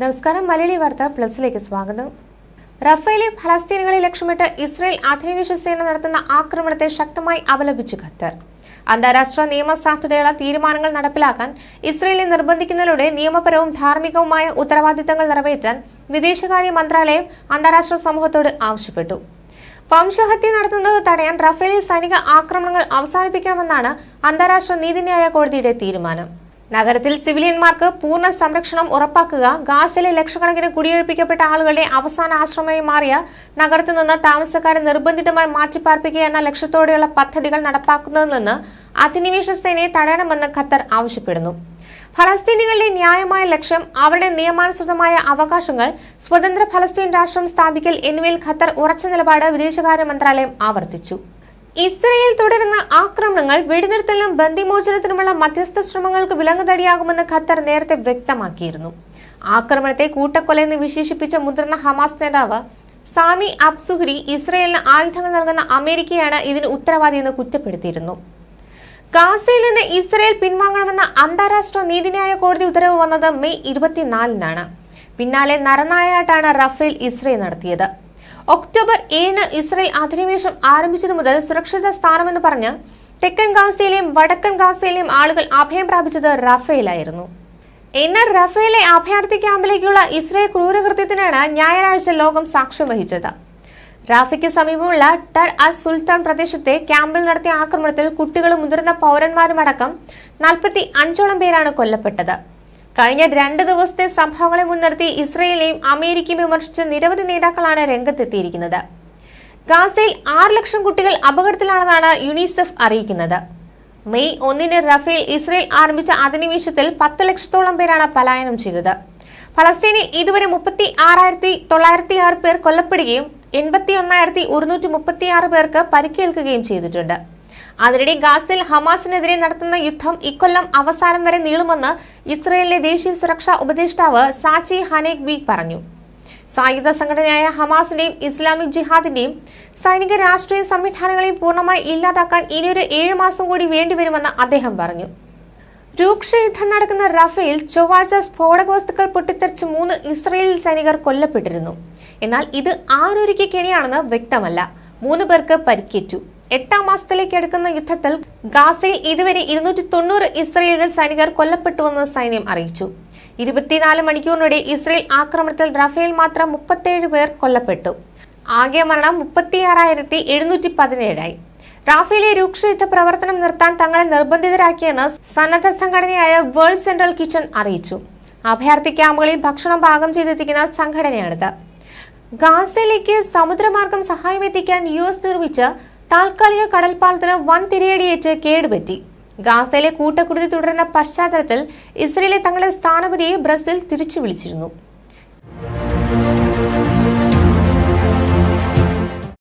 നമസ്കാരം മലയാളി വാർത്ത പ്ലസിലേക്ക് സ്വാഗതം. റഫേലെ ഫലസ്തീനുകളെ ലക്ഷ്യമിട്ട് ഇസ്രായേൽ അധിനിവേശ സേന നടത്തുന്ന ആക്രമണത്തെ ശക്തമായി അപലപിച്ച് ഖത്തർ. അന്താരാഷ്ട്ര നിയമസാധുതയുള്ള തീരുമാനങ്ങൾ നടപ്പിലാക്കാൻ ഇസ്രയേലിനെ നിർബന്ധിക്കുന്നതിലൂടെ നിയമപരവും ധാർമ്മികവുമായ ഉത്തരവാദിത്തങ്ങൾ നിറവേറ്റാൻ വിദേശകാര്യ മന്ത്രാലയം അന്താരാഷ്ട്ര സമൂഹത്തോട് ആവശ്യപ്പെട്ടു. വംശഹത്യ നടത്തുന്നത് തടയാൻ റഫേലിൽ സൈനിക ആക്രമണങ്ങൾ അവസാനിപ്പിക്കണമെന്നാണ് അന്താരാഷ്ട്ര നീതിന്യായ കോടതിയുടെ തീരുമാനം. നഗരത്തിൽ സിവിലിയന്മാർക്ക് പൂർണ സംരക്ഷണം ഉറപ്പാക്കുക ഗാസയിലെ ലക്ഷക്കണക്കിന് കുടിയൊഴിപ്പിക്കപ്പെട്ട ആളുകളുടെ അവസാന ആശ്രമമായി മാറിയ നഗരത്തിൽ നിന്ന് താമസക്കാരെ നിർബന്ധിതമായി മാറ്റിപ്പാർപ്പിക്കുക എന്ന ലക്ഷ്യത്തോടെയുള്ള പദ്ധതികൾ നടപ്പാക്കുന്നതിൽ നിന്ന് അധിനിവേശ സേനയെ തടയണമെന്ന് ഖത്തർ ആവശ്യപ്പെടുന്നു. ഫലസ്തീനികളുടെ ന്യായമായ ലക്ഷ്യം അവരുടെ നിയമാനുസൃതമായ അവകാശങ്ങൾ സ്വതന്ത്ര ഫലസ്തീൻ രാഷ്ട്രം സ്ഥാപിക്കൽ എന്നിവയിൽ ഖത്തർ ഉറച്ച നിലപാട് വിദേശകാര്യ മന്ത്രാലയം ആവർത്തിച്ചു. ഇസ്രയേൽ തുടരുന്ന ആക്രമണങ്ങൾ വെടിനിർത്തലിനും ബന്ദിമോചനത്തിനുമുള്ള മധ്യസ്ഥ ശ്രമങ്ങൾക്ക് വിലങ്ങുതടിയാകുമെന്ന് ഖത്തർ നേരത്തെ വ്യക്തമാക്കിയിരുന്നു. ആക്രമണത്തെ കൂട്ടക്കൊല എന്ന് വിശേഷിപ്പിച്ച മുതിർന്ന ഹമാസ് നേതാവ് സാമി അബ്സുഹരി ഇസ്രയേലിന് ആയുധങ്ങൾ നൽകുന്ന അമേരിക്കയാണ് ഇതിന് ഉത്തരവാദിയെന്ന് കുറ്റപ്പെടുത്തിയിരുന്നു. ഗാസയിൽ നിന്ന് ഇസ്രയേൽ പിൻവാങ്ങണമെന്ന അന്താരാഷ്ട്ര നീതിന്യായ കോടതി ഉത്തരവ് വന്നത് മെയ് ഇരുപത്തിനാലിനാണ്. പിന്നാലെ നരനായാട്ടാണ് റഫേൽ ഇസ്രയേൽ നടത്തിയത്. ഒക്ടോബർ ഏഴിന് ഇസ്രയേൽ അധിനിവേശം ആരംഭിച്ചതു മുതൽ സുരക്ഷിത സ്ഥാനമെന്ന് പറഞ്ഞ് തെക്കൻ ഗാസയിലെയും വടക്കൻ ഗാസയിലെയും ആളുകൾ അഭയം പ്രാപിച്ചത് റഫേലായിരുന്നു. എന്നാൽ റഫേലെ അഭയാർത്ഥി ക്യാമ്പിലേക്കുള്ള ഇസ്രയേൽ ക്രൂരകൃത്യത്തിനാണ് ഞായറാഴ്ച ലോകം സാക്ഷ്യം വഹിച്ചത്. റാഫയ്ക്ക് സമീപമുള്ള ടർ അസ് സുൽത്താൻ പ്രദേശത്തെ ക്യാമ്പിൽ നടത്തിയ ആക്രമണത്തിൽ കുട്ടികളും മുതിർന്ന പൗരന്മാരുമടക്കം നാൽപ്പത്തി അഞ്ചോളം പേരാണ് കൊല്ലപ്പെട്ടത്. കഴിഞ്ഞ രണ്ട് ദിവസത്തെ സംഭവങ്ങളെ മുൻനിർത്തി ഇസ്രയേലിനെയും അമേരിക്കയും വിമർശിച്ച നിരവധി നേതാക്കളാണ് രംഗത്തെത്തിയിരിക്കുന്നത്. ഗാസയിൽ ആറ് ലക്ഷം കുട്ടികൾ അപകടത്തിലാണെന്നാണ് യുണിസെഫ് അറിയിക്കുന്നത്. മെയ് ഒന്നിന് റഫേൽ ഇസ്രയേൽ ആരംഭിച്ച അധിനിവേശത്തിൽ പത്ത് ലക്ഷത്തോളം പേരാണ് പലായനം ചെയ്തത്. ഫലസ്തീനിൽ ഇതുവരെ മുപ്പത്തി ആറായിരത്തി തൊള്ളായിരത്തി ആറ് പേർ കൊല്ലപ്പെടുകയും എൺപത്തി ഒന്നായിരത്തി ഒരുന്നൂറ്റി മുപ്പത്തി ആറ് പേർക്ക് പരിക്കേൽക്കുകയും ചെയ്തിട്ടുണ്ട്. അതിനിടെ ഗാസയിൽ ഹമാസിനെതിരെ നടത്തുന്ന യുദ്ധം ഇക്കൊല്ലം അവസാനം വരെ നീളുമെന്ന് ഇസ്രയേലിലെ ദേശീയ സുരക്ഷാ ഉപദേഷ്ടാവ് സാച്ചി ഹനേഗ്ബി പറഞ്ഞു. സായുധ സംഘടനയായ ഹമാസിന്റെയും ഇസ്ലാമിക് ജിഹാദിന്റെയും സൈനിക രാഷ്ട്രീയ സംവിധാനങ്ങളെയും പൂർണമായി ഇല്ലാതാക്കാൻ ഇനിയൊരു ഏഴ് മാസം കൂടി വേണ്ടിവരുമെന്ന് അദ്ദേഹം പറഞ്ഞു. രൂക്ഷ യുദ്ധം നടക്കുന്ന റഫേൽ ചൊവ്വാഴ്ച സ്ഫോടക വസ്തുക്കൾ പൊട്ടിത്തെറിച്ച് മൂന്ന് ഇസ്രയേൽ സൈനികർ കൊല്ലപ്പെട്ടിരുന്നു. എന്നാൽ ഇത് ആരൊരുക്കിയ വ്യക്തമല്ല. മൂന്ന് പേർക്ക് പരിക്കേറ്റു. എട്ടാം മാസത്തിലേക്ക് അടുക്കുന്ന യുദ്ധത്തിൽ ഗാസയിൽ ഇതുവരെ ഇരുന്നൂറ്റി തൊണ്ണൂറ് ഇസ്രയേലിയൻ സൈനികർ കൊല്ലപ്പെട്ടുവെന്ന് സൈന്യം അറിയിച്ചു. ഇരുപത്തിനാല് മണിക്കൂറിനിടെ ഇസ്രയേൽ ആക്രമണത്തിൽ റഫേൽ മാത്രം മുപ്പത്തേഴ് പേർ കൊല്ലപ്പെട്ടു. ആകെ മരണം മുപ്പത്തിയാറായിരത്തി എഴുന്നൂറ്റി പതിനേഴായി റാഫേലെ രൂക്ഷയുദ്ധ പ്രവർത്തനം നിർത്താൻ തങ്ങളെ നിർബന്ധിതരാക്കിയെന്ന് സന്നദ്ധ സംഘടനയായ വേൾഡ് സെൻട്രൽ കിച്ചൺ അറിയിച്ചു. അഭയാർത്ഥി ക്യാമ്പുകളിൽ ഭക്ഷണം പാകം ചെയ്തെത്തിക്കുന്ന സംഘടനയാണിത്. ഗാസയിലേക്ക് സമുദ്രമാർഗം സഹായം എത്തിക്കാൻ യു എസ് നിർമ്മിച്ച താൽക്കാലിക കടൽപ്പാലത്തിന് വൻ തിരയടിയേറ്റ് കേടുപറ്റി. ഗാസയിലെ കൂട്ടക്കുരുതി തുടരുന്ന പശ്ചാത്തലത്തിൽ ഇസ്രയേലിലെ തങ്ങളുടെ സ്ഥാനപതിയെ ബ്രസീൽ തിരിച്ചു വിളിച്ചിരുന്നു.